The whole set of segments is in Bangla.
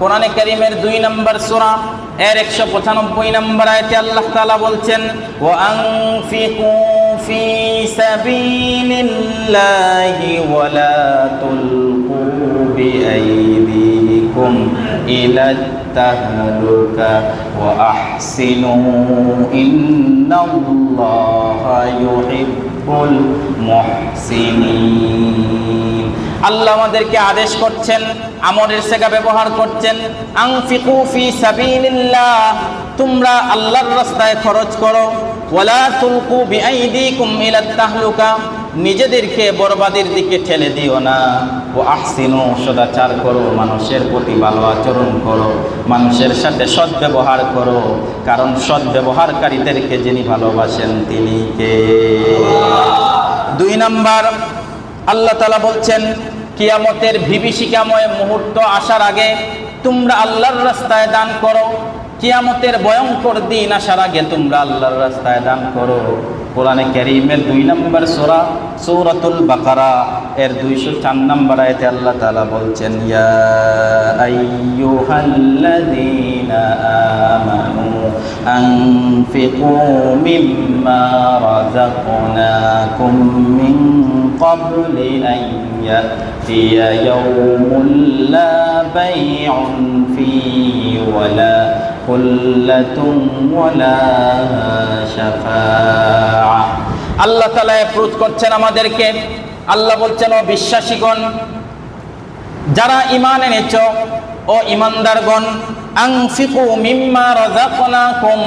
কোরআনে কারিমের দুই নম্বর সূরা এর একশো পঁচানব্বই নম্বর আয়তে আল্লাহ তাআলা বলছেন ও আনফিকু ফি সাবিলিল্লাহি ওয়া লা তুলকু বিআইদিকুম ইলা التهلكة وأحسنوا إن الله يحب المحسنين আল্লাহ আমাদেরকে আদেশ করছেন আমরের সেগা ব্যবহার করছেন তোমরা আল্লাহর রাস্তায় খরচ করো তুলকু নিজেদেরকে বরবাদের দিকে ঠেলে দিও না। ও আহসিনু, সদাচার করো, মানুষের প্রতি ভালো আচরণ করো, মানুষের সাথে সৎ ব্যবহার করো, কারণ সৎ ব্যবহারকারীদেরকে যিনি ভালোবাসেন, তিনি কে? দুই নাম্বার, আল্লাহ তালা বলছেন কিয়ামতের বিভীষিকাময় মুহূর্ত আসার আগে তোমরা আল্লাহর রাস্তায় দান করো। কিয়ামতের ভয়ঙ্কর দিন আসার আগে তোমরা আল্লাহর রাস্তায় দান করো। কোরআনে ক্যারিমের দুই নম্বর সোরা, সৌরাতুল বাকারা, এর দুইশো চার নম্বর আয়তে আল্লাহ তালা বলছেন রাযাকনাকুম ইয়াতিয়া ইয়াউমুন লা বাই'ুন ফীহি ওয়ালা খুল্লাতুন ওয়ালা শাফাআ আল্লাহ তাআলা অ্যাপ্রুভ করছেন আমাদেরকে। আল্লাহ বলছেন, ও বিশ্বাসীগণ, যারা ইমান এনেছ, ও ইমানদারগণ আংফিকু মিম্মা রাযাকনাকুম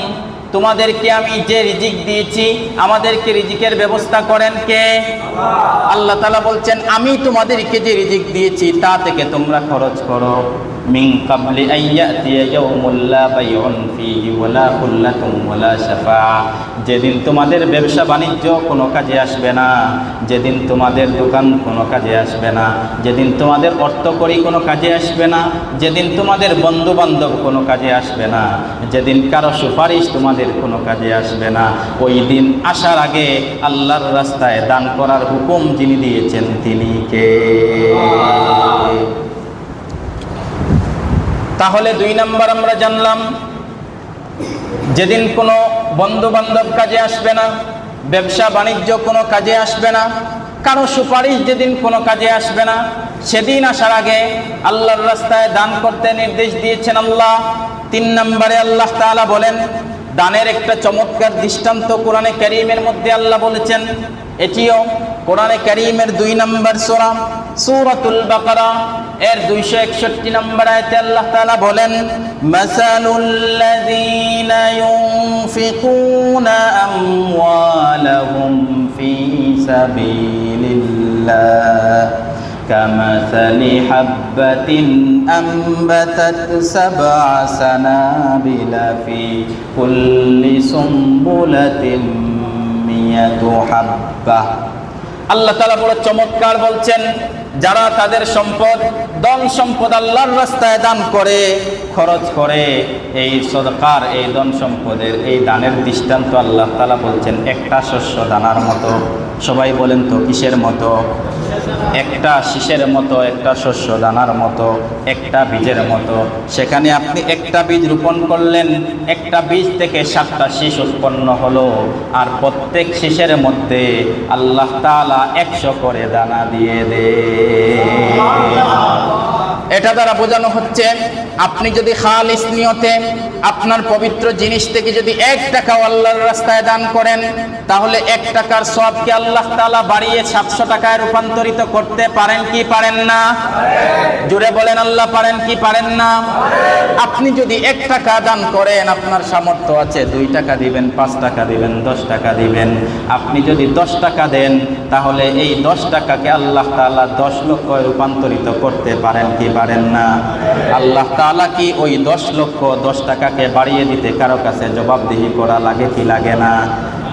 তোমাদেরকে আমি যে রিজিক দিয়েছি, আমাদেরকে রিজিকের ব্যবস্থা করেন কে? আল্লাহ তালা বলছেন, আমি তোমাদেরকে যে রিজিক দিয়েছি, তা থেকে তোমরা খরচ করো। মিন কাবলি আইয়াতিয়া ইয়াউমুল লা বাইউন ফীহি ওয়ালা খুল্লাতুন ওয়ালা শাফাআ যেদিন তোমাদের ব্যবসা বাণিজ্য কোনো কাজে আসবে না, যেদিন তোমাদের দোকান কোনো কাজে আসবে না, যেদিন তোমাদের অর্থকরী কোনো কাজে আসবে না, যেদিন তোমাদের বন্ধু বান্ধব কোনো কাজে আসবে না, যেদিন কারও সুপারিশ তোমাদের কোনো কাজে আসবে না, ওই দিন আসার আগে আল্লাহর রাস্তায় দান করার হুকুম যিনি দিয়েছেন তিনি কে? তাহলে দুই নাম্বার আমরা জানলাম, যেদিন কোনো বন্ধু বান্ধব কাজে আসবে না, ব্যবসা বাণিজ্য কোনো কাজে আসবে না, কারও সুপারিশ যেদিন কোনো কাজে আসবে না, সেদিন আসার আগে আল্লাহর রাস্তায় দান করতে নির্দেশ দিয়েছেন আল্লাহ। তিন নম্বরে আল্লাহ তালা বলেন দানের একটা চমৎকার দৃষ্টান্ত কোরআনে ক্যারিমের মধ্যে আল্লাহ বলেছেন, এটিও কোরআনে কারীমের দুই নম্বর সূরা, সূরাতুল বাকারা। এর 261 নম্বর আয়াতে আল্লাহ তাআলা বলেন মাসালুল লাযীনা ইউনফিকুনা আমওয়ালাহুম ফি সাবিলিল্লাহ। كمثل حبة أنبتت سبع سنابل في كل سنبلة مئة حبة আল্লাহ তালা বড় চমৎকার বলছেন যারা তাদের সম্পদ ধন সম্পদ আল্লাহর রাস্তায় দান করে, খরচ করে, এই সদকার, এই ধন সম্পদের, এই দানের দৃষ্টান্ত আল্লাহ তালা বলছেন, একটা শস্য দানার মতো। সবাই বলেন তো, কিসের মতো? একটা শীষের মতো, একটা শস্য দানার মতো, একটা বীজের মতো। সেখানে আপনি একটা বীজ রোপণ করলেন, একটা বীজ থেকে সাতটা শীষ উৎপন্ন হলো, আর প্রত্যেক শীষের মধ্যে আল্লাহ তালা একশো করে দানা দিয়ে দে। এটা দ্বারা বোঝানো হচ্ছে, আপনি যদি খালিস নিয়তে আপনার পবিত্র জিনিস থেকে যদি এক টাকাও আল্লাহর রাস্তায় দান করেন, তাহলে এক টাকার সবকে আল্লাহ তালা বাড়িয়ে সাতশো টাকায় রূপান্তরিত করতে পারেন কি পারেন না? জুড়ে বলেন, আল্লাহ পারেন কি পারেন না? আপনি যদি এক টাকা দান করেন, আপনার সামর্থ্য আছে, দুই টাকা দিবেন, পাঁচ টাকা দিবেন, দশ টাকা দিবেন। আপনি যদি দশ টাকা দেন, তাহলে এই দশ টাকাকে আল্লাহ তাআলা দশ লক্ষ রূপান্তরিত করতে পারেন কি পারেন না। আল্লাহ তালা কি ওই দশ লক্ষ দশ টাকাকে বাড়িয়ে দিতে কারও কাছে জবাবদিহি করা লাগে কি লাগে না?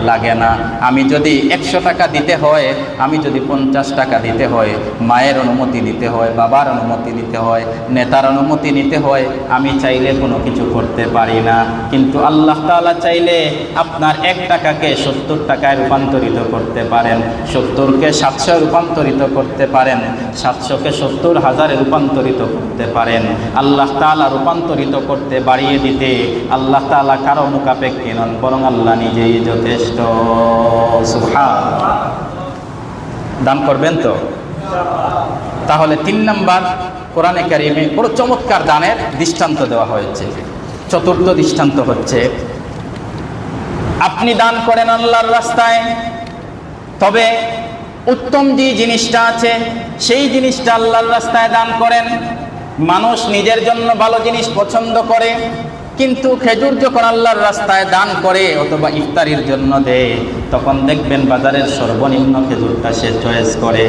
লাগে না। আমি যদি একশো টাকা দিতে হয়, আমি যদি পঞ্চাশ টাকা দিতে হয়, মায়ের অনুমতি নিতে হয়, বাবার অনুমতি নিতে হয়, নেতার অনুমতি নিতে হয়, আমি চাইলে কোনো কিছু করতে পারি না। কিন্তু আল্লাহ তাআলা চাইলে আপনার এক টাকাকে সত্তর টাকায় রূপান্তরিত করতে পারেন, সত্তরকে সাতশো রূপান্তরিত করতে পারেন, সাতশোকে সত্তর হাজারে রূপান্তরিত করতে পারেন। আল্লাহ তাআলা রূপান্তরিত করতে বাড়িয়ে দিতে আল্লাহ তাআলা কারও মুখাপেক্ষী নন, বরং আল্লাহ নিজেই যথেষ্ট। সুবহান দান করবেন তো? তাহলে তিন নম্বর কোরআনে কারিমে বড় চমৎকার দানের দৃষ্টান্ত দেওয়া হয়েছে। চতুর্থ দৃষ্টান্ত হচ্ছে, আপনি দান করেন আল্লাহর রাস্তায়, তবে উত্তম যে জিনিসটা আছে, সেই জিনিসটা আল্লাহর রাস্তায় দান করেন। মানুষ নিজের জন্য ভালো জিনিস পছন্দ করে কিন্তু খেজুর যখন আল্লাহর রাস্তায় দান করে অথবা ইফতারির জন্য দেয়, তখন দেখবেন বাজারের সর্বনিম্ন খেজুরটা সে চয়েস করে।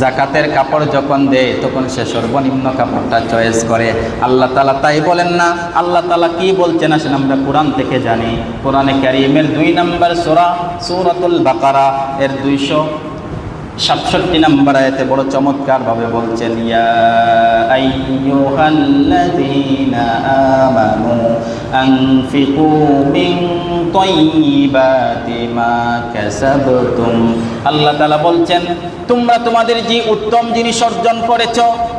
জাকাতের কাপড় যখন দেয়, তখন সে সর্বনিম্ন কাপড়টা চয়েস করে। আল্লাহ তালা তাই বলেন না, আল্লাহ তালা কি বলছেন আসেন আমরা কোরআন থেকে জানি। কোরআনে ক্যারিমের দুই নম্বর সোরা, সুরাতুল বাকারা, এর দুইশো সাতষট্টি নম্বর আয়তে বড় চমৎকার ভাবে বলছেন আল্লাহ বলছেন তোমরা তোমাদের যে উত্তম জিনিস অর্জন করেছ,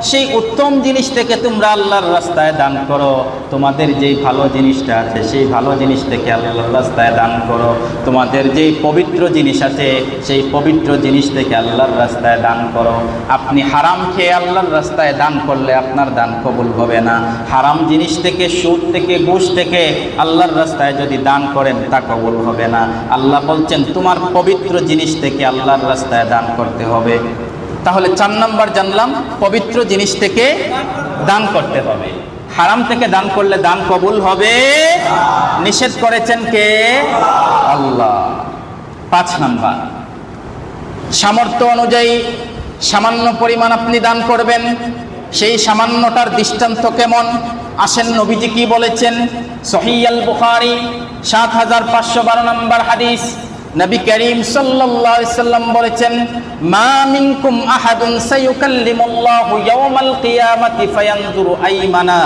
সেই উত্তম জিনিস থেকে তোমরা আল্লাহর রাস্তায় দান করো। তোমাদের যেই ভালো জিনিসটা আছে, সেই ভালো জিনিস থেকে আল্লাহর রাস্তায় দান করো। তোমাদের যেই পবিত্র জিনিস আছে, সেই পবিত্র জিনিস থেকে আল্লাহর রাস্তায় দান করো। আপনি হারাম খেয়ে আল্লাহর রাস্তায় দান করলে আপনার দান কবুল হবে না। হারাম জিনিস থেকে, সুদ থেকে, ঘুষ থেকে আল্লাহর রাস্তায় যদি দান করেন, তা কবুল হবে না। আল্লাহ বলছেন, তোমার পবিত্র জিনিস থেকে আল্লাহর রাস্তায় দান করতে হবে। তাহলে চার নাম্বার জানলাম, পবিত্র জিনিস থেকে দান করতে হবে। হারাম থেকে দান করলে দান কবুল হবে। নিষেধ করেছেন কে? আল্লাহ। পাঁচ নাম্বার। সামর্থ্য অনুযায়ী সামান্য পরিমাণ আপনি দান করবেন। সেই সামান্যটার দৃষ্টান্ত কেমন? আসেন নবীজি কি বলেছেন? সহিয়াল বুখারি সাত হাজার পাঁচশো বারো নম্বর হাদিস। নবী করিম সাল্লাম বলেছেন মা মিনকুম আহাদুন সাইয়ুকাল্লিমুল্লাহু ইয়াউমাল কিয়ামাতি ফায়ানজুরু আইমানা।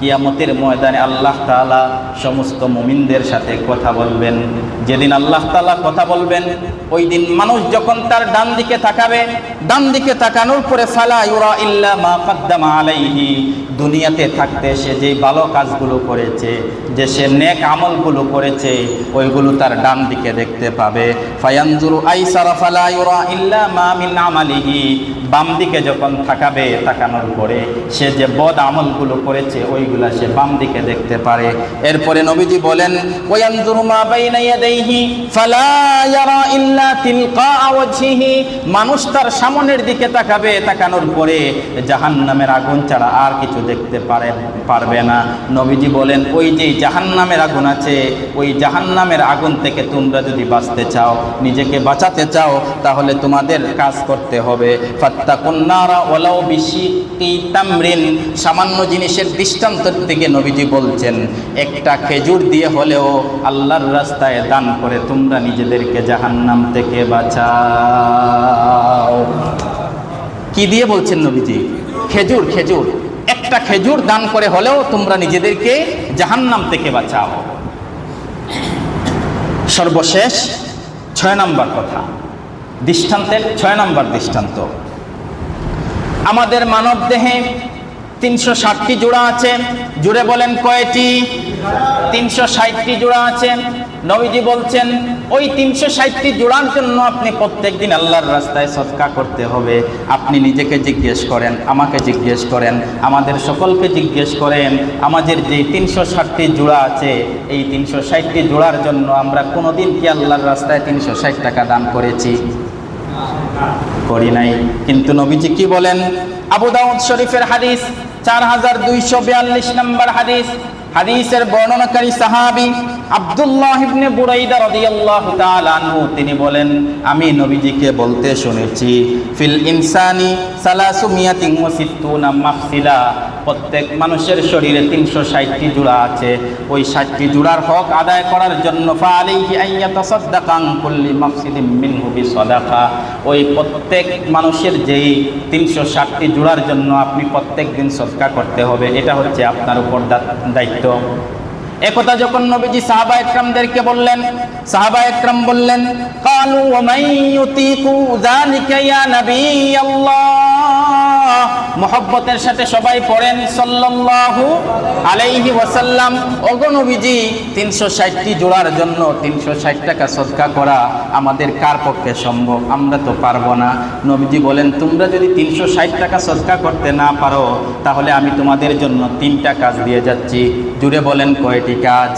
কিয়ামতের ময়দানে আল্লাহ তাআলা সমস্ত মুমিনদের সাথে কথা বলবেন। যেদিন আল্লাহ তাআলা কথা বলবেন, ওই দিন মানুষ যখন তার ডান দিকে তাকাবে, ডান দিকে তাকানোর পরে ফালা ইউরা মা আলাইহি, দুনিয়াতে থাকতে সে যে ভালো কাজগুলো করেছে, যে সে নেক আমলগুলো করেছে, ওইগুলো তার ডান দিকে দেখতে পাবে। ফায়ানজুরু আইসারা ফালা ইউরা ইল্লা মা মিন আমালিহি বাম দিকে যখন তাকাবে তাকানোর পরে সে যে বদ আমলগুলো করেছে, ওইগুলা সে বাম দিকে দেখতে পারে। এরপরে নবীজি বলেন মানুষ তার সামনের দিকে তাকাবে, তাকানোর পরে জাহান্নামের আগুন ছাড়া আর কিছু দেখতে পারে, পারবে না। নবীজি বলেন, ওই যে জাহান্নামের আগুন আছে, ওই জাহান্নামের আগুন থেকে তোমরা যদি বাঁচতে চাও, নিজেকে বাঁচাতে চাও, তাহলে তোমাদের কাজ করতে হবে। তামরিন, সামান্য জিনিসের দৃষ্টান্ত থেকে নবীজি বলছেন, একটা খেজুর দিয়ে হলেও আল্লাহর রাস্তায় দান করে তোমরা নিজেদেরকে জাহান্নাম থেকে বাঁচাও। কি দিয়ে বলছেন নবীজি? খেজুর খেজুর। একটা খেজুর দান করে হলেও তোমরা নিজেদেরকে জাহান্নাম থেকে বাঁচাও। সর্বশেষ ছয় নম্বর কথা। দৃষ্টান্তের ছয় নম্বর দৃষ্টান্ত। আমাদের মানব দেহে তিনশো ষাটটি জোড়া আছে। জুড়ে বলেন কয়টি? তিনশো ষাটটি জোড়া আছে। নবীজি বলছেন, ওই তিনশো ষাটটি জোড়ার জন্য আপনি প্রত্যেক দিন আল্লাহর রাস্তায় সৎকা করতে হবে। আপনি নিজেকে জিজ্ঞেস করেন, আমাকে জিজ্ঞেস করেন, আমাদের সকলকে জিজ্ঞেস করেন, আমাদের যে তিনশো ষাটটি জোড়া আছে, এই তিনশো ষাটটি জোড়ার জন্য আমরা কোনোদিন কি আল্লাহর রাস্তায় তিনশো ষাট টাকা দান করেছি? করি নাই। কিন্তু নবীজি কি বলেন? আবু দাউদ শরীফের হাদিস, চার হাজার দুইশো বিয়াল্লিশ নম্বর হাদিস হাদিসের বর্ণনাকারী সাহাবী আব্দুল্লাহ ইবনে বুরাইদা রাদিয়াল্লাহু তাআলা আনহু, তিনি বলেন, আমি নবীজিকে বলতে শুনেছি, ফিল ইনসানি সালাসু মিয়াতিন ওয়া সিত্তুনা মাফসিলা। প্রত্যেক মানুষের শরীরে তিনশো ষাটটি জোড়া আছে। ওই ষাটটি জোড়ার হক আদায় করার জন্য ওই প্রত্যেক মানুষের যেই তিনশো ষাটটি জোড়ার জন্য আপনি প্রত্যেক দিন সদকা করতে হবে। এটা হচ্ছে আপনার উপর দা- দায়িত্ব একথা যখন নবীজি সাহাবা একরামদেরকে বললেন সাহাবা একরাম বললেন কালু ওমাই ইয়া নাবিয়াল্লাহ মোহব্বতের সাথে সবাই পড়েন সাল্লাল্লাহু আলাইহি ওয়াসাল্লাম। ওগো নবীজি, তিনশো ষাটটি জোড়ার জন্য তিনশো ষাট টাকা সদকা করা আমাদের কার পক্ষে সম্ভব? আমরা তো পারব না। নবীজি বলেন, তোমরা যদি তিনশো ষাট টাকা সদকা করতে না পারো, তাহলে আমি তোমাদের জন্য তিনটা কাজ দিয়ে যাচ্ছি। জুড়ে বলেন, কয়টি কাজ?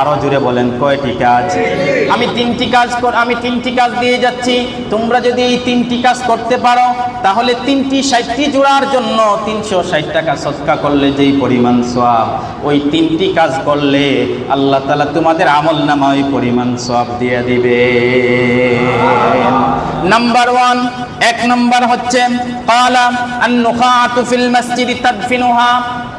আরও জুড়ে বলেন, কয়টি কাজ? আমি তিনটি কাজ আমি তিনটি কাজ দিয়ে যাচ্ছি। তোমরা যদি এই তিনটি কাজ করতে পারো, তাহলে তিনটি ষাটটি জোড়ার জন্য তিনশো ষাট টাকা সৎকা করলে যেই পরিমাণ সব ওই তিনটি কাজ করলে আল্লাহ তালা তোমাদের আমল নামা ওই পরিমাণ সব দিয়ে দিবে নাম্বার ওয়ান, এক নম্বর হচ্ছে, কালা আন্নুখাতু ফিল মসজিদ তাদফিনুহা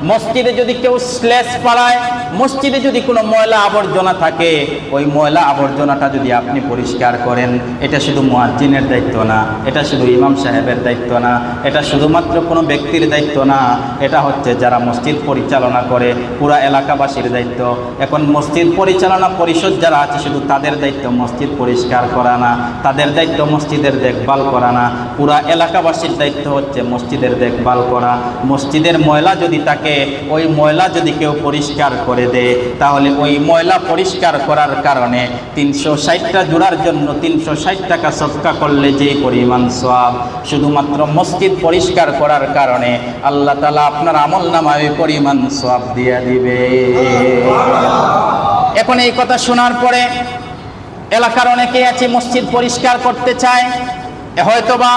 মসজিদে যদি কেউ স্লেস পাড়ায় মসজিদে যদি কোনো ময়লা আবর্জনা থাকে, ওই ময়লা আবর্জনাটা যদি আপনি পরিষ্কার করেন, এটা শুধু মুয়াজ্জিনের দায়িত্ব না, এটা শুধু ইমাম সাহেবের দায়িত্ব না, এটা শুধুমাত্র কোনো ব্যক্তির দায়িত্ব না, এটা হচ্ছে যারা মসজিদ পরিচালনা করে, পুরা এলাকাবাসীর দায়িত্ব। এখন মসজিদ পরিচালনা পরিষদ যারা আছে, শুধু তাদের দায়িত্ব মসজিদ পরিষ্কার করা না, তাদের দায়িত্ব মসজিদের দেখভাল করা না, পুরা এলাকাবাসীর দায়িত্ব হচ্ছে মসজিদের দেখভাল করা। মসজিদের ময়লা যদি থাকে ওই ময়লা যদি কেউ পরিষ্কার করে দেয়, তাহলে ওই ময়লা পরিষ্কার করার কারণে তিনশো ষাটটা জোড়ার জন্য তিনশো ষাট টাকা সৎকা করলে যেই পরিমাণ সব শুধুমাত্র মসজিদ পরিষ্কার করার কারণে আল্লাহ তালা আপনার আমল নামায় পরিমাণ সব দিয়ে দিবে। এখন এই কথা শোনার পরে এলাকার অনেকেই আছে মসজিদ পরিষ্কার করতে চায় হয়তোবা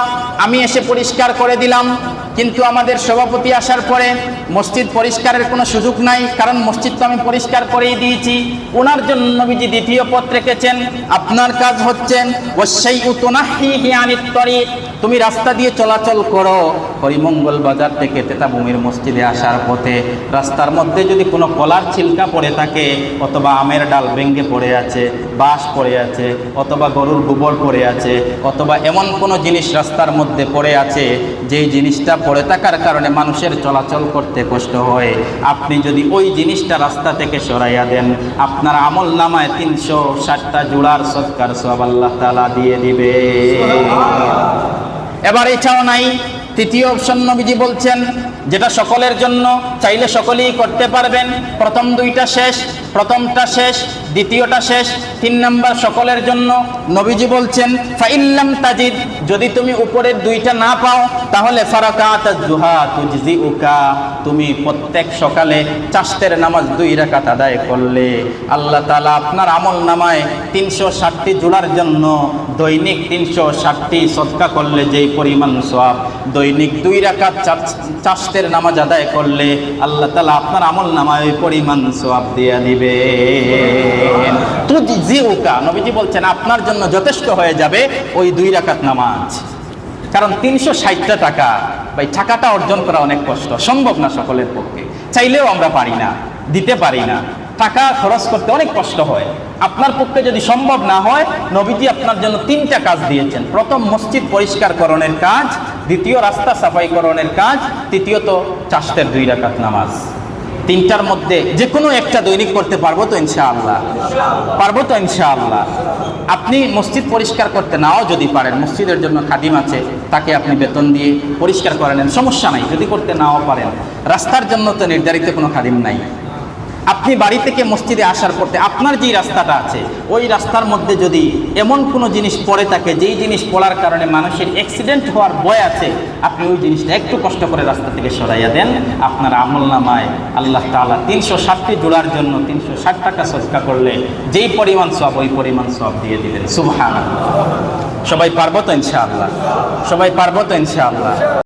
আমি এসে পরিষ্কার করে দিলাম। কিন্তু আমাদের সভাপতি আসার পরে মসজিদ পরিষ্কারের কোনো সুযোগ নাই, কারণ মসজিদ তো আমি পরিষ্কার করেই দিয়েছি। ওনার জন্য নবীজি দ্বিতীয় পথ রেখেছেন, আপনার কাজ হচ্ছেন ওসাই উতনাহি হিয়ানিত তরিক তুমি রাস্তা দিয়ে চলাচল করো। হরিমঙ্গল বাজার থেকে তেতাভূমির মসজিদে আসার পথে রাস্তার মধ্যে যদি কোনো কলার ছিলকা পড়ে থাকে, অথবা আমের ডাল ভেঙ্গে পড়ে আছে, বাঁশ পড়ে আছে, অথবা গরুর গোবর পড়ে আছে, অথবা এমন কোনো জিনিস রাস্তার মধ্যে পড়ে আছে, যেই জিনিসটা পড়ে থাকার কারণে মানুষের চলাচল করতে কষ্ট হয়। আপনি যদি ওই জিনিসটা রাস্তা থেকে সরাইয়া দেন, আপনার আমল নামায় তিনশো ষাটটা জোড়ার সৎকার সব আল্লাহ তালা দিয়ে দিবে। এবার এটাও নাই। তৃতীয় অপশন নবীজি বলছেন, যেটা সকলের জন্য, চাইলে সকলেই করতে পারবেন। প্রথম দুইটা শেষ। প্রথমটা শেষ, দ্বিতীয়টা শেষ, তিন নাম্বার সকলের জন্য নবীজি বলছেন ফাইল্লাম তাজিদ, যদি তুমি উপরের দুইটা না পাও, তাহলে ফারাকাত জুহা তুজজি উকা তুমি প্রত্যেক সকালে চাষতের নামাজ দুই রাকাত আদায় করলে। আল্লাহ তালা আপনার আমল নামায় তিনশো ষাটটি জোড়ার জন্য দৈনিক তিনশো ষাটটি সৎকা করলে যেই পরিমাণ সব দৈনিক দুই রাকাত চাষতের নামাজ আদায় করলে আল্লাহ তালা আপনার আমল নামায় ওই পরিমাণ সব দিয়ে দিবে তুজিউকা নবীজি বলছেন, আপনার জন্য যথেষ্ট হয়ে যাবে ওই দুই রাকাত নামাজ। কারণ তিনশো ষাটটা টাকা, ভাই, টাকাটা অর্জন করা অনেক কষ্ট। সম্ভব না সকলের পক্ষে। চাইলেও আমরা পারি না, দিতে পারি না। টাকা খরচ করতে অনেক কষ্ট হয়। আপনার পক্ষে যদি সম্ভব না হয়, নবীজি আপনার জন্য তিনটা কাজ দিয়েছেন। প্রথম, মসজিদ পরিষ্কারকরণের কাজ। দ্বিতীয়, রাস্তা সাফাইকরণের কাজ। তৃতীয়ত চাষতের দুই রাকাত নামাজ। তিনটার মধ্যে যে কোনো একটা দৈনিক করতে পারব তো ইনশাআল্লাহ। পারব তো ইনশাআল্লাহ। আপনি মসজিদ পরিষ্কার করতে নাও যদি পারেন, মসজিদের জন্য খাদিম আছে, তাকে আপনি বেতন দিয়ে পরিষ্কার করে নেন, সমস্যা নাই, যদি করতে নাও পারেন। রাস্তার জন্য তো নির্ধারিত কোনো খাদিম নাই। আপনি বাড়ি থেকে মসজিদে আসার পথে আপনার যেই রাস্তাটা আছে, ওই রাস্তার মধ্যে যদি এমন কোনো জিনিস পড়ে থাকে, যেই জিনিস পড়ার কারণে মানুষের অ্যাক্সিডেন্ট হওয়ার ভয় আছে, আপনি ওই জিনিসটা একটু কষ্ট করে রাস্তা থেকে সরাইয়া দেন। আপনার আমল নামায় আল্লাহ তালা তিনশো ষাটটি জোড়ার জন্য তিনশো ষাট টাকা সৎকা করলে যেই পরিমাণ সব ওই পরিমাণ সব দিয়ে দিলেন সুবহান সবাই পারব তো ইনশাআল্লাহ? সবাই পারব তো ইনশাআল্লাহ?